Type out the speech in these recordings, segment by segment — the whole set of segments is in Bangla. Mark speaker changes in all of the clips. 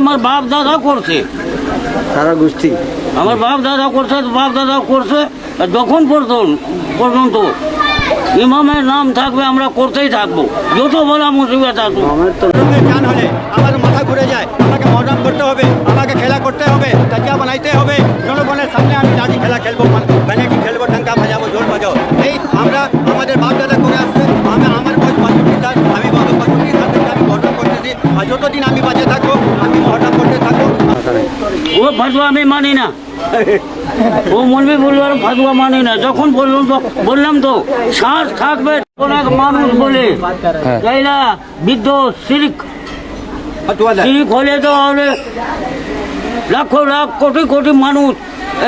Speaker 1: আমার বাপ দাদা করছে।
Speaker 2: সারা গোষ্ঠী।
Speaker 1: আমার বাপ দাদা করছে বাপ দাদা করছে আর যখন পর্যন্ত ইমামের নাম থাকবে আমরা করতেই থাকব। যত বলা মুসিবত আসুক
Speaker 2: আমার তো
Speaker 3: গান হলে আমার মাথা ঘুরে যায়। আমাকে মডার্ন করতে হবে আমাকে খেলা করতে হবে তাকিয়া বানাইতে হবে। জনগণের সামনে আমি দাদি খেলা খেলব মানে কি খেলব টাঙ্কা বাজাবো জোর বাজাবো। এই আমরা আমাদের বাপ দাদা করে আসছে আমি আমার বয়স পঁয়ষট্টি আমি বাবা পঁয়ষট্টি থেকে আমি মডার্ন করতেছি। আর যতদিন আমি বাঁচে থাকব আমি মডার্ন করতে থাকব
Speaker 2: মাথা নেই
Speaker 1: ও ফাতুয়া আমি মানি না। ও মলবি বলল আর ফাতুয়া মানি না। যখন বললাম তো বললাম তো শ্বাস থাকবে অনেক মানুষ বলে। তাই না বৃদ্ধ সিরিক। সিরিক হলে তো লাখ লাখ কোটি কোটি মানুষ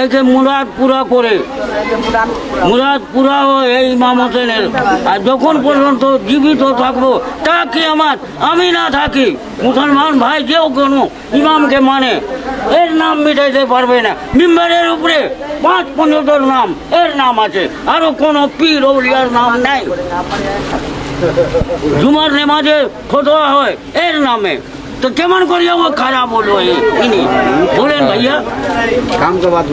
Speaker 1: এই যে মুরাদ পুরা করে। মুরাদ পুরা হয় এই ইমাম হোসেনের আর যখন পর্যন্ত জীবিত থাকব, তা কি আমার? আমি না থাকি। মুসলমান ভাই কেউ কোনো ইমামকে মানে। এর নাম মিটাইতে পারবে না। মিম্বারের উপরে পাঁচ পনেরোর নাম, এর নাম আছে। আরও কোনো পীর ওলিয়ার নাম নাই। জুমার নেমাজে ফতোয়া হয়, এর নামে। তো কেমন করিয়া ও খারাপ হলো ইনি। বলেন ভাইয়া।
Speaker 2: কাম তো বাদ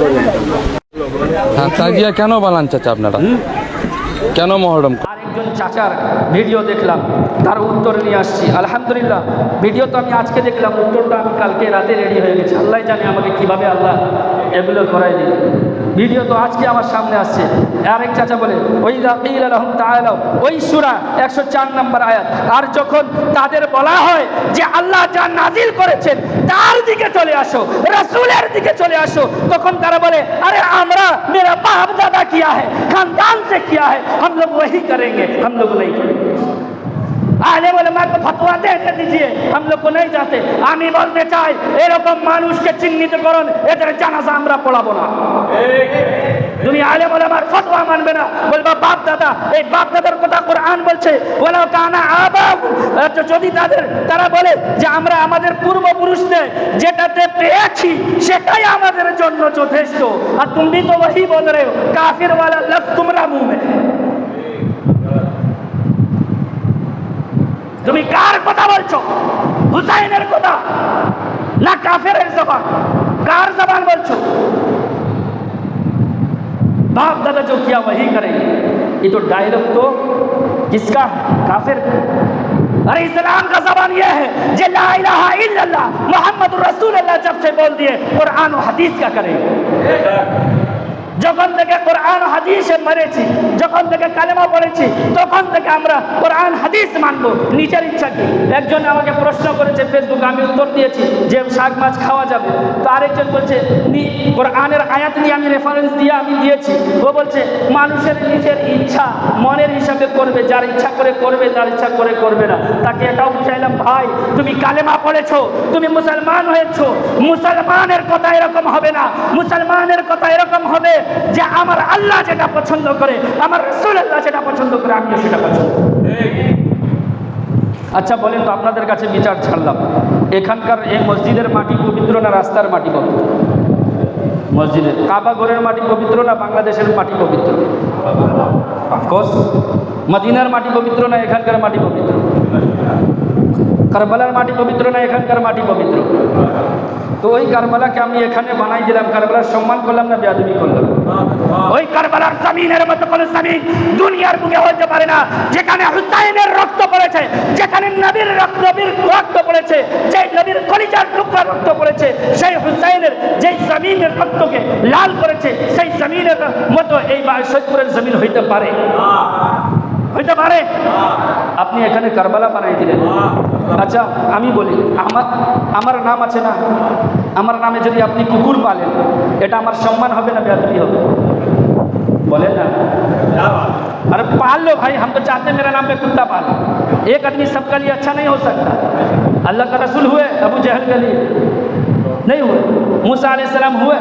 Speaker 4: হ্যাঁ তাজিয়া কেন বানান চাচা আপনারা? কেন মহরম
Speaker 5: আরেকজন চাচার ভিডিও দেখলাম তার উত্তর নিয়ে আসছি। আলহামদুলিল্লাহ ভিডিও তো আমি আজকে দেখলাম উত্তরটা আমি কালকে রাতে রেডি হয়ে গেছি। আল্লাহ জানে আমাকে কীভাবে আল্লাহ এগুলো করাই দিল। ভিডিও তো আজকে আমার সামনে আসছে আরেক চাচা বলে ওই রাকিল আলহম তাহলে ওই সুরা একশো চার নম্বর আয়াত আর যখন তাদের বলা হয় যে আল্লাহ যা নাজিল করেছেন তার দিকে চলে আসো রসুলের দিকে চলে আসো তখন তারা বলে আরে আমরা मेरा बाप दादा किया है खानदान से किया है हम लोग वही करेंगे हम लोग नहीं करेंगे আলে বলে মাকে ফতোয়া দেখে দিজিয়ে हम लोग को नहीं जाते আমি বলতে চাই এরকম মানুষকে চিহ্নিত করুন এদের জানাজা আমরা পড়াবো না তুমি আলে বলে আমার ফতোয়া মানবে না বলবা বাপ দাদা এই বাপ দাদার কথা কোরআন বলছে বলে কানা আবাব যদি তাদের তারা বলে যে আমরা আমাদের পূর্বপুরুষদের যেটাতে পেয়েছি সেটাই আমাদের জন্য যথেষ্ট আর তুমি তো वही बोल रहे हो काफिर वाला लफ्ज तुम्हारा তুমি কার কথা বলছো হুসাইনের কথা না কাফের জবান কার জবান বলছো बाप दादा जो किया वही करेंगे ये तो डायलॉग तो किसका है काफिर अरे इस्लाम का जबान ये है जे ला इलाहा इल्लल्लाह मोहम्मद रसूलुल्लाह जब से बोल दिए कुरान और हदीस का करेंगे যখন থেকে কোরআন হাদিসে মেরেছি, যখন থেকে কালেমা পড়েছি, তখন থেকে আমরা কোরআন, হাদিস মানব। নিজের ইচ্ছা কি? একজন আমাকে প্রশ্ন করেছে ফেসবুকে, আমি উত্তর দিয়েছি যে শাক মাছ খাওয়া যাবে। তো আরেকজন বলছে কোরআনের আয়াত নিয়ে আমি রেফারেন্স দিয়ে আমি দিয়েছি। ও বলছে, মানুষের নিজের ইচ্ছা, মনের হিসাবে করবে। যার ইচ্ছা করে করবে, তার ইচ্ছা করে করবে না। তাকে এটাও বুঝাইলাম, ভাই, তুমি কালেমা পড়েছো, তুমি মুসলমান হয়েছো। মুসলমানের কথা এরকম হবে না। মুসলমানের কথা এরকম হবে যে আমার আল্লাহ যেটা পছন্দ করে, আমার রসুল আল্লাহ যেটা পছন্দ করে, আমিও সেটা পছন্দ। আচ্ছা বলেন তো আপনাদের কাছে বিচার ছাড়লাম। এখানকার এই মসজিদের মাটি পবিত্র না রাস্তার মাটি পবিত্র? মসজিদের কাবা ঘরের মাটি পবিত্র না বাংলাদেশের মাটি পবিত্র? অফকোর্স মদিনার মাটি পবিত্র না এখানকার মাটি পবিত্র? কারবালার মাটি পবিত্র না এখানকার মাটি পবিত্র? তো ওই কারবালাকে আমি এখানে বানাই দিলাম। কারবালার সম্মান করলাম না, বেয়াদবি করলাম। ওই কারবালার জমিনের মতো কোনো জমিন দুনিয়ার বুকে হতে পারে না। যেখানে হুসাইনের রক্ত পড়েছে, যেখানে নবীর রক্ত নবীর রক্ত পড়েছে যে নবীর কলিজার টুকরা রক্ত পড়েছে, সেই হুসাইনের যেই জমিনের রক্তকে লাল করেছে, সেই জমিনের মতো এই সৈয়দপুরের জমিন হইতে পারে। হইতে পারে আপনি এখানে কারবালা বানাই দিলেন আচ্ছা আমি বলি আমার আমার নাম আছে না আমার নামে যদি আপনি কুকুর পালেন এটা আমার সম্মান হবে না বেয়াদবি হবে बोले ना अरे पाल लो भाई हम तो चाहते हैं मेरा नाम पे कुत्ता पाल एक आदमी सबका लिए अच्छा नहीं हो सकता अल्लाह का रसूल हुए अबू जहल के लिए नहीं हुए मूसा सलाम हुए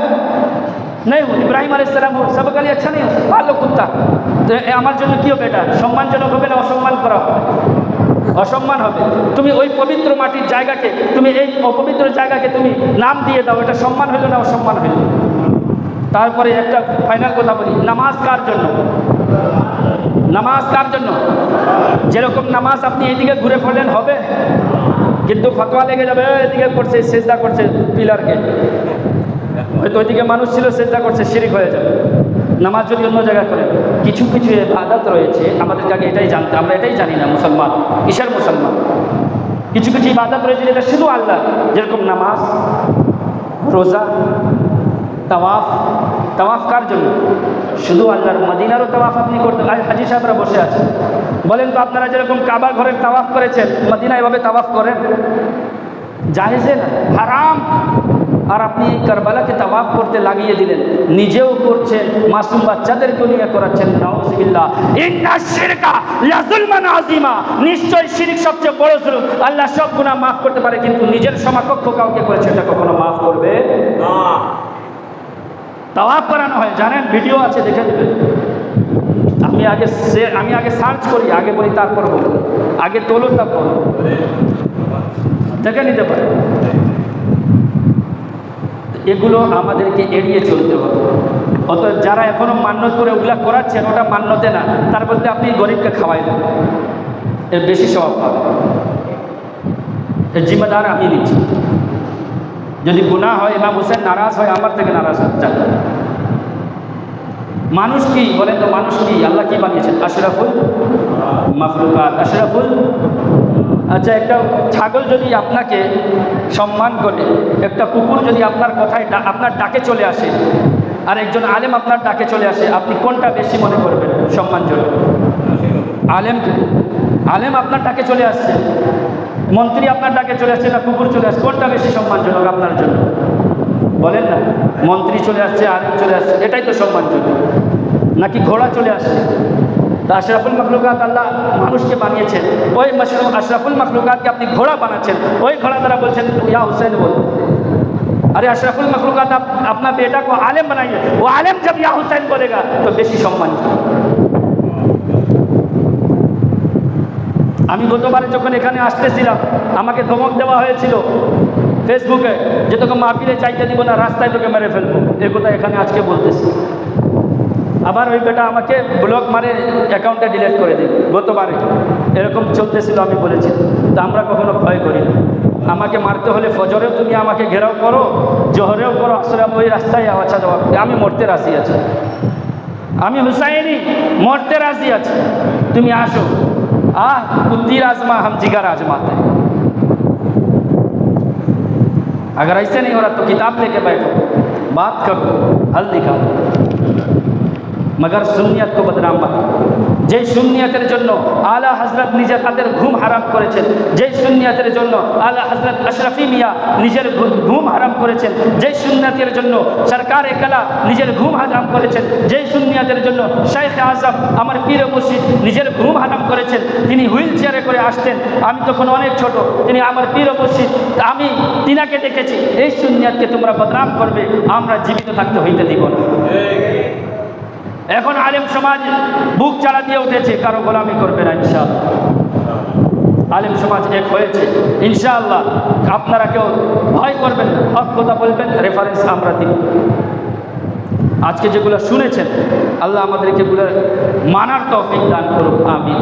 Speaker 5: नहीं हुए ইব্রাহিম আলাইহিস সালাম हुए सबका लिए अच्छा नहीं हो सकता पाल लो कुत्ता তো এ আমার জন্য কি হবে এটা সম্মানজনক হবে না অসম্মান করা হবে অসম্মান হবে তুমি ওই পবিত্র মাটির জায়গাকে তুমি এই অপবিত্র জায়গাকে তুমি নাম দিয়ে দাও এটা সম্মান হইল না অসম্মান হইল তারপরে একটা ফাইনাল কথা বলি নামাজ কার জন্য নামাজ কার জন্য যেরকম নামাজ আপনি এইদিকে ঘুরে পড়লেন হবে কিন্তু ফতোয়া লেগে যাবে এদিকে করছে সেজদা করছে পিলারকে হয়তো ওইদিকে মানুষ ছিল সেজদা করছে শিরিক হয়ে যাবে। নামাজ যদি অন্য জায়গায় করে, কিছু কিছু আদাত রয়েছে, আমাদের আগে এটাই জানতে, আমরা এটাই জানি না, মুসলমান ঈশার মুসলমান? কিছু কিছু ইবাদত রয়েছে যেটা শুধু আল্লাহ যেরকম নামাজ, রোজা, তাওয়াফ তাওয়াফ কার জন্য? শুধু আল্লাহর মদিনারও তাওয়াফ আপনি করতে হাজি সাহেবরা বসে আছেন বলেন তো আপনারা যেরকম কাবা ঘরের তাওয়াফ করেছেন মদিনা এভাবে তাওয়াফ করেন? জাহেজে না, হারাম। আর আপনি এই কারবালাকে তাওয়াফ করতে লাগিয়ে দিলেন। নিজেও করছেন মাসুম বাচ্চাদেরকে নিয়ে করাচ্ছেন নাউজুবিল্লাহ। নিশ্চয় শিরক সবচেয়ে বড় জুলুম। আল্লাহ সব গুনাহ মাফ করতে পারে কিন্তু নিজের সমকক্ষ কাউকে করেছে এটা কখনো মাফ করবে? না। তাওয়াফ করানো হয় জানেন ভিডিও আছে দেখে দেবেন আমি আগে সে- আমি আগে সার্চ করি আগে বলি তারপর বলি। আগে তোলো তারপর দেখে নিতে পারে এগুলো আমাদেরকে এড়িয়ে চলতে হবে। অত যারা এখনও মান্যত করে ওগুলা করাচ্ছেন ওটা মান্যতে না, তার বলতে আপনি গরিবকে খাওয়াই দেন। এর বেশি স্বভাব পাবে এর জিম্মেদার আমি নিচ্ছি। যদি গুনাহ হয়, ইমাম হোসেন নারাজ হয়, আমার থেকে নারাজ যাক। মানুষ কি? বলেন তো মানুষ কি? আল্লাহ কি বানিয়েছেন? আশরাফুল মাফলুকাত আশরাফুল আচ্ছা একটা ছাগল যদি আপনাকে সম্মান করে, একটা কুকুর যদি আপনার কথায় আপনার ডাকে চলে আসে, আর একজন আলেম আপনার ডাকে চলে আসে, আপনি কোনটা বেশি মনে করবেন সম্মানজনক? আলেমকে? আলেম আপনার ডাকে চলে আসছে, মন্ত্রী আপনার ডাকে চলে আসছে, না কুকুর চলে আসছে, কোনটা বেশি সম্মানজনক আপনার জন্য? বলেন না, মন্ত্রী চলে আসছে, আলেম চলে আসছে, এটাই তো সম্মানজনক। নাকি ঘোড়া চলে আসছে? তা আশরাফুল মখলুকাত আল্লাহ মানুষকে বানিয়েছেন। ওই মশরুম আশরাফুল মখলুকাতকে আপনি ঘোড়া বানাচ্ছেন। ওই ঘোড়া তারা বলছেন, ইয়া হুসেন বল। আরে আশরাফুল মখলুকাত আপনার বেটা কো আলেম বানাই ও আলেম যাব ইয়া হুসেন বলেগা, তো বেশি সম্মান। আমি গতবারে যখন এখানে আসতেছিলাম, আমাকে ধমক দেওয়া হয়েছিল ফেসবুকে যে তোকে মাহফিলে চাইতে দিব না, রাস্তায় তোকে মেরে ফেলব। এ কথা এখানে আজকে বলতেছি। আবার ওই বেটা আমাকে ব্লক মারে অ্যাকাউন্টটা ডিলিট করে দিল গতবারে এরকম চলতেছিল আমি বলেছি তা আমরা কখনো ভয় করি না আমাকে মারতে হলে ফজরেও তুমি আমাকে ঘেরাও করো জোহরেও করো আসলে আমি ওই রাস্তায় আচ্ছা জবাব দিই। আমি মরতে রাজি আছি আমি হুসাইনি মরতে রাজি আছি তুমি আসো আহ तू तीर आजमा हम जिगर आजमाते हैं अगर ऐसे नहीं हो रहा तो किताब लेके बैठो बात करो हल निकालो মগর সুন্নিয়ত কো বদনাম মত। যেই সুন্নিয়তের জন্য আলা হজরত নিজের হাতের ঘুম হারাম করেছেন, যেই সুন্নিয়তের জন্য আলা হজরত আশরাফি মিয়া নিজের ঘুম হারাম করেছেন, যেই সুন্নিয়তের জন্য সরকার একলা নিজের ঘুম হারাম করেছেন, যেই সুন্নিয়তের জন্য শেখ আজম আমার পীর মুর্শিদ নিজের ঘুম হারাম করেছেন, তিনি হুইল চেয়ারে করে আসতেন, আমি তখন অনেক ছোট, তিনি আমার পীর মুর্শিদ, আমি তিনাকে দেখেছি, এই সুন্নিয়তকে তোমরা বদনাম করবে, আমরা জীবিত থাকতে হইতে দিব না। এখন আলেম সমাজ বুক চালা দিয়ে উঠেছে, কারও গোলামি করবে না ইনশাআল্লাহ। আলেম সমাজ এক হয়েছে, ইনশাআল্লাহ। আপনারা কেউ ভয় করবেন হক কথা বলবেন রেফারেন্স আমরা দিই। আজকে যেগুলো শুনেছেন, আল্লাহ আমাদেরকে মানার তফিক দান করুক আমি